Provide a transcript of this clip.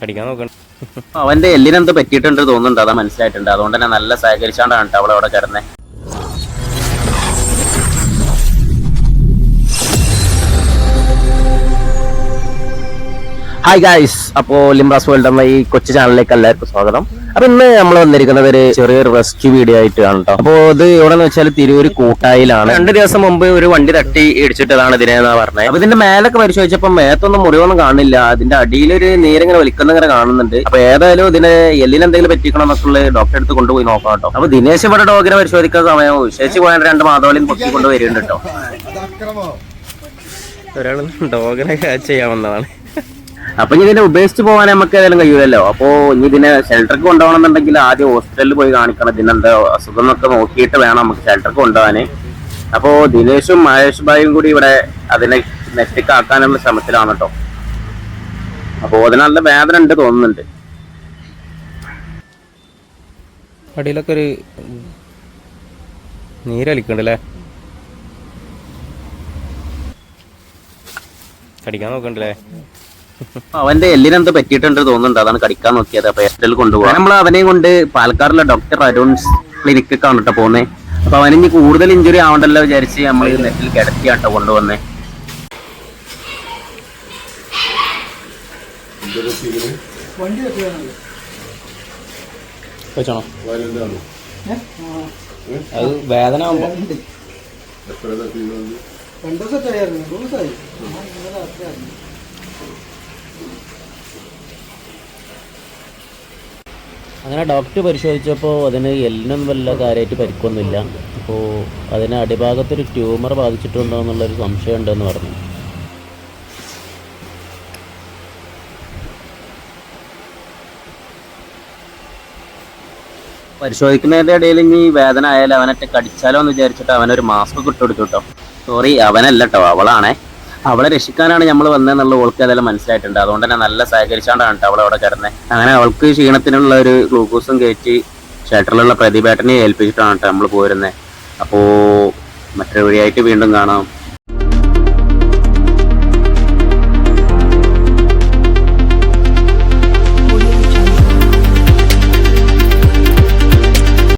കടിക്കാൻ നോക്കണം. അവന്റെ എല്ലിനെന്തോ പറ്റിയിട്ടുണ്ട് തോന്നുന്നുണ്ട്. അതാ മനസ്സിലായിട്ടുണ്ട്. അതുകൊണ്ട് തന്നെ നല്ല സഹകരിച്ചാണ്ടാണ് അവളവിടെ കിടന്നെ. ഹായ് ഗായ്സ് അപ്പോ ലിംബ്രാസ് വേൾഡ് എന്ന ഈ കൊച്ചു ചാനലിലേക്ക് എല്ലാവർക്കും സ്വാഗതം. അപ്പൊ ഇന്ന് നമ്മൾ വന്നിരിക്കുന്നത് ഒരു ചെറിയൊരു റെസ്ക്യൂ വീഡിയോ ആയിട്ടാണ് കേട്ടോ അപ്പോ ഇത് എവിടെ വെച്ചാൽ തിരൂര് കൂട്ടായിലാണ്. രണ്ട് ദിവസം മുമ്പ് ഒരു വണ്ടി തട്ടി ഇടിച്ചിട്ടതാണ് ഇതിനെന്നാ പറഞ്ഞത് അപ്പൊ ഇതിന്റെ മേലൊക്കെ പരിശോധിച്ചപ്പോ മേത്തൊന്നും മുറിവൊന്നും കാണില്ല. അതിന്റെ അടിയിലൊരു നീരിങ്ങനെ വലിക്കുന്ന ഇങ്ങനെ കാണുന്നുണ്ട്. അപ്പൊ ഏതായാലും ഇതിന് എല്ലിന് എന്തെങ്കിലും പറ്റിക്കണം എന്നൊക്കെ ഡോക്ടറെ അടുത്ത് കൊണ്ടുപോയി നോക്കാം കേട്ടോ അപ്പൊ ദിനേശ് ഇവിടെ ഡോഗിനെ പരിശോധിക്കുന്ന സമയം. വിശേഷിച്ച് പോയ രണ്ട് മാതോളിയും പൊക്കി കൊണ്ടുവരുന്നുണ്ട് കേട്ടോ ഒരാൾ ഡോഗിനെ ക്യാച്ച് ചെയ്യാൻ വന്നതാണ്. അപ്പൊ ഇനി ഇതിനെ ഉപേക്ഷിച്ച് പോകാൻ നമുക്ക് ഏതായാലും കഴിയൂലല്ലോ. അപ്പോ ഇനി ഇതിനെ ഷെൽട്ടർക്ക് കൊണ്ടുപോകണമെന്നുണ്ടെങ്കിൽ ആദ്യം ഹോസ്പിറ്റലിൽ പോയി കാണിക്കണം. ഇതിനെന്താ അസുഖം എന്നൊക്കെ നോക്കിയിട്ട് വേണം നമുക്ക് ഷെൽട്ടർക്ക് കൊണ്ടുപോകാന് അപ്പോ ദിനേശും മഹേഷ് ഭായും കൂടി ഇവിടെ അതിനെ നെറ്റിക്കാക്കാനുള്ള ശ്രമത്തിലാണ് കേട്ടോ. അപ്പോ അതിന് നല്ല വേദന ഉണ്ട് തോന്നുന്നുണ്ട്. അടിയിലൊക്കെ ഒരു നീരലിക്കണ്ടല്ലേ കടിക്കാൻ നോക്കണ്ടല്ലേ അവന്റെ എല്ലിനെന്തോ പറ്റിയിട്ടുണ്ട് തോന്നുന്നുണ്ട്. അതാണ് കടിക്കാൻ നോക്കിയത്. അപ്പൊ ഹോസ്പിറ്റലിൽ കൊണ്ടുപോകാൻ നമ്മൾ അവനെയും കൊണ്ട് പാലക്കാടുള്ള ഡോക്ടർ അരുൺസ് ക്ലിനിക്ക് കേട്ടോ പോകുന്നത് അപ്പൊ അവന് ഇനി കൂടുതൽ ഇഞ്ചുറി ആവണ്ടല്ലോ വിചാരിച്ച് നമ്മൾ നെറ്റിൽ കിടത്തിയാട്ടോ കൊണ്ടുവന്നേ. അത് വേദന ആവുമ്പോ. രണ്ടു ദിവസമായിരുന്നു മൂന്ന് ദിവസമായി. അങ്ങനെ ഡോക്ടർ പരിശോധിച്ചപ്പോൾ അതിന് എല്ലിനൊന്നും വല്ല കാര്യമായിട്ട് പരിക്കൊന്നുമില്ല. അപ്പോൾ അതിന് അടിഭാഗത്തൊരു ട്യൂമർ ബാധിച്ചിട്ടുണ്ടോ എന്നുള്ളൊരു സംശയം ഉണ്ടെന്ന് പറഞ്ഞു. പരിശോധിക്കുന്നതിന്റെ ഇടയിൽ ഇനി വേദന ആയാലും അവനൊക്കെ കടിച്ചാലോ എന്ന് വിചാരിച്ചിട്ട് അവനൊരു മാസ്ക് ഒക്കെ ഇട്ടുകൊടുത്തു കേട്ടോ. സോറി അവനല്ല കേട്ടോ അവളാണേ. അവളെ രക്ഷിക്കാനാണ് നമ്മൾ വന്നതെന്നുള്ള ഓൾക്ക് അതെല്ലാം മനസ്സിലായിട്ടുണ്ട്. അതുകൊണ്ട് തന്നെ നല്ല സഹകരിച്ചാണ്ടാണ് കേട്ടോ അവൾ അവിടെ കിടന്നത് അങ്ങനെ അവൾക്ക് ക്ഷീണത്തിനുള്ള ഒരു ഗ്ലൂക്കോസും കയറ്റി ഷട്ടറിലുള്ള പ്രതിഭേട്ടനെ ഏൽപ്പിച്ചിട്ടാണ് കേട്ടോ നമ്മൾ പോരുന്നത് അപ്പോൾ മറ്റൊരു വഴിയായിട്ട് വീണ്ടും കാണാം.